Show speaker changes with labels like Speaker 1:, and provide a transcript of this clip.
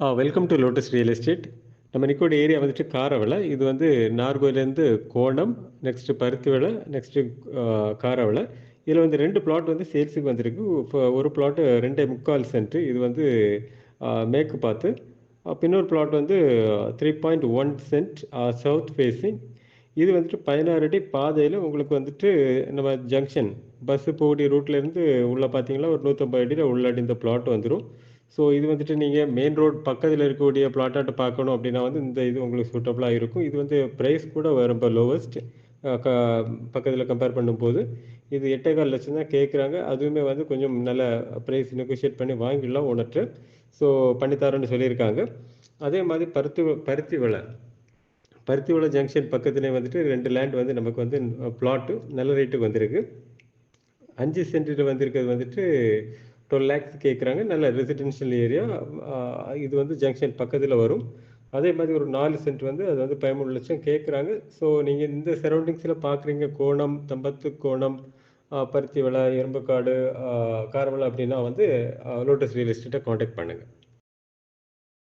Speaker 1: Ah welcome to lotus real estate நம்ம நிக்கோட area வந்துட்டு காரவளை. இது வந்து நார்கோயிலேருந்து கோணம் நெக்ஸ்ட்டு பருத்திவளை நெக்ஸ்ட்டு காரவளை. இதில் வந்து ரெண்டு பிளாட் வந்து சேல்ஸுக்கு வந்திருக்கு. இப்போ ஒரு பிளாட்டு ரெண்டே முக்கால் சென்ட்டு இது வந்து மேற்கு பார்த்து. இன்னொரு பிளாட் வந்து three point one cent south facing இது வந்துட்டு பதினாறு அடி பாதையில் உங்களுக்கு வந்துட்டு நம்ம ஜங்ஷன் பஸ்ஸு போடி ரூட்லேருந்து உள்ளே பார்த்தீங்கன்னா ஒரு நூற்றம்பது அடியில் உள்ளாடி இந்த பிளாட் வந்துடும் ஸோ இது வந்துட்டு நீங்கள் மெயின் ரோட் பக்கத்தில் இருக்கக்கூடிய பிளாட்டாட்டு பார்க்கணும் அப்படின்னா வந்து இந்த இது உங்களுக்கு சூட்டபுளாக இருக்கும். இது வந்து ப்ரைஸ் கூட ரொம்ப லோவஸ்ட் க பக்கத்தில் கம்பேர் பண்ணும்போது. இது எட்டேகால் லட்சம் தான் கேட்குறாங்க அதுவுமே வந்து கொஞ்சம் நல்ல ப்ரைஸ் நெகோஷியேட் பண்ணி வாங்கிடலாம் ஓனர்ட்டு ஸோ பண்ணித்தரோன்னு சொல்லியிருக்காங்க. அதே மாதிரி பருத்தி பருத்தி விலை. பருத்தி விலை ஜங்ஷன் பக்கத்துலேயே வந்துட்டு ரெண்டு லேண்ட் வந்து நமக்கு வந்து பிளாட்டு நல்ல ரேட்டுக்கு வந்திருக்கு. அஞ்சு சென்டில் வந்திருக்கிறது வந்துட்டு டுவெல் லேக்ஸ் கேட்குறாங்க நல்ல ரெசிடென்ஷியல் ஏரியா இது வந்து ஜங்ஷன் பக்கத்தில் வரும். அதே மாதிரி ஒரு நாலு சென்ட் வந்து அது வந்து பதிமூணு லட்சம் கேட்குறாங்க ஸோ நீங்கள் இந்த சரௌண்டிங்ஸில் பார்க்குறீங்க கோணம் தம்பத்து கோணம் பருத்தி விலை எறும்புக்காடு காரமலை அப்படின்னா வந்து லோட்டஸ் ரியல் எஸ்டேட்டை காண்டாக்ட் பண்ணுங்கள்